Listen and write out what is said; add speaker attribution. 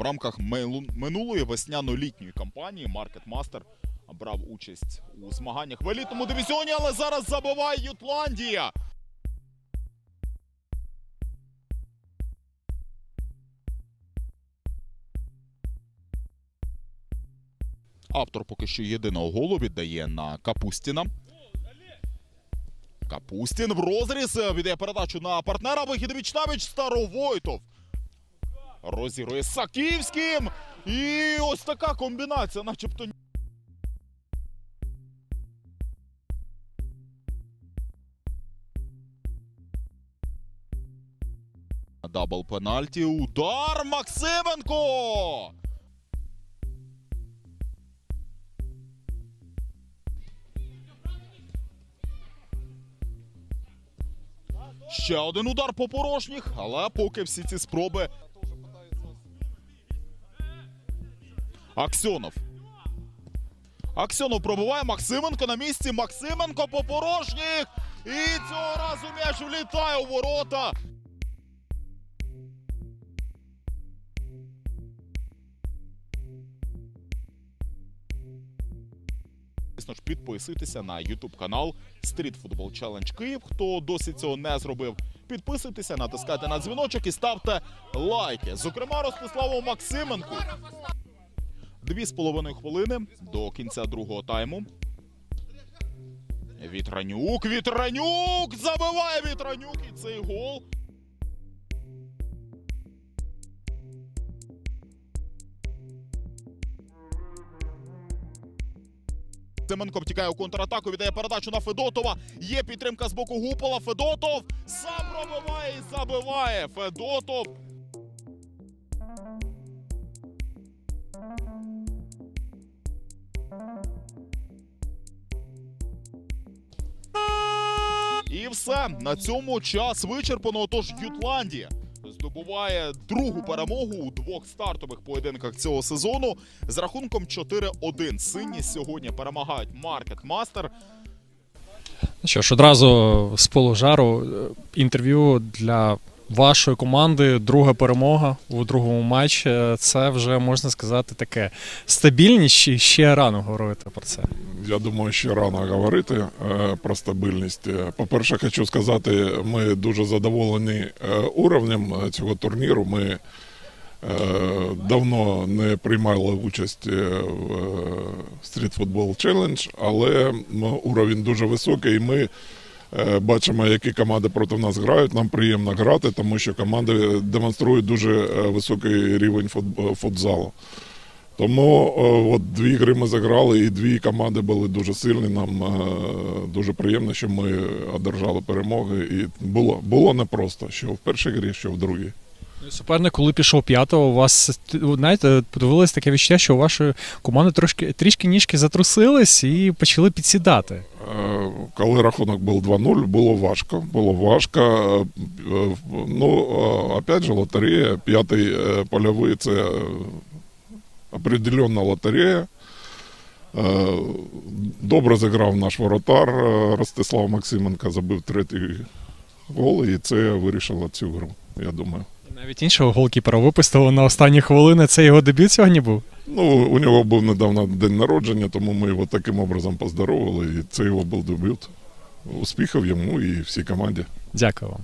Speaker 1: в рамках минулої весняно-літньої кампанії Market Master брав участь у змаганнях в елітному дивізіоні, але зараз забиває Ютландія. Автор поки що єдиного голу віддає на Капустіна. Капустін в розріз е, віддає передачу на партнера. Вихід віч навіч Старовойтов. Розірує Саківським. І ось така комбінація, начебто. Дабл пенальті. Удар Максименко. Ще один удар по порожніх, але поки всі ці спроби. Аксьонов. Аксьонов пробиває Максименко на місці. Максименко по порожніх. І цього разу м'яч влітає у ворота. Звісно ж, підписуйтеся на YouTube канал Street Football Challenge Київ. Хто досі цього не зробив, підписуйтеся, натискайте на дзвіночок і ставте лайки. Зокрема, Ростиславу Максименку. Дві з половиною хвилини до кінця другого тайму. Вітранюк, Вітранюк! Забиває Вітранюк і цей гол. Семенко втікає у контратаку, віддає передачу на Федотова. Є підтримка з боку Гупола. Федотов сам пробиває і забиває. Федотов. Все на цьому час вичерпано. Отож, Ютландія здобуває другу перемогу у двох стартових поєдинках цього сезону з рахунком 4-1. Сині сьогодні перемагають Маркет Мастер.
Speaker 2: Ну Що ж, одразу з полу жару інтерв'ю для вашої команди. Друга перемога у другому матчі. Це вже можна сказати таке стабільність, чи ще рано говорити про це.
Speaker 3: Я думаю, ще рано говорити е, про стабільність. Е, По-перше, хочу сказати, ми дуже задоволені е, уровнем цього турніру. Ми давно не приймали участь в Street Football Challenge, але уровень дуже високий. І ми бачимо, які команди проти нас грають. Нам приємно грати, тому що команди демонструють дуже е, високий рівень футзалу. Тому е, от дві гри ми заграли, і дві команди були дуже сильні. Нам е, дуже приємно, що ми одержали перемоги. І було, було непросто, що в першій грі, що в другій.
Speaker 2: Ну, Суперник, коли пішов п'ятого, у вас знаєте, подивилось таке відчуття, що у вашої команди трошки трішки ніжки затрусились і почали підсідати.
Speaker 3: Коли рахунок був 2-0, було важко. Було важко. Е, Ну, е, опять же, лотерея, п'ятий е, польовий це определенна лотерея. Добре зіграв наш воротар Ростислав Максименко, забив третій гол, і це вирішило цю гру, я думаю.
Speaker 2: Навіть іншого голкіпера випустили на останні хвилини. Це його дебют сьогодні був.
Speaker 3: Ну, у нього був недавно день народження, тому ми його таким образом поздоровили, і це його був дебют. Успіхів йому і всій команді.
Speaker 2: Дякую вам.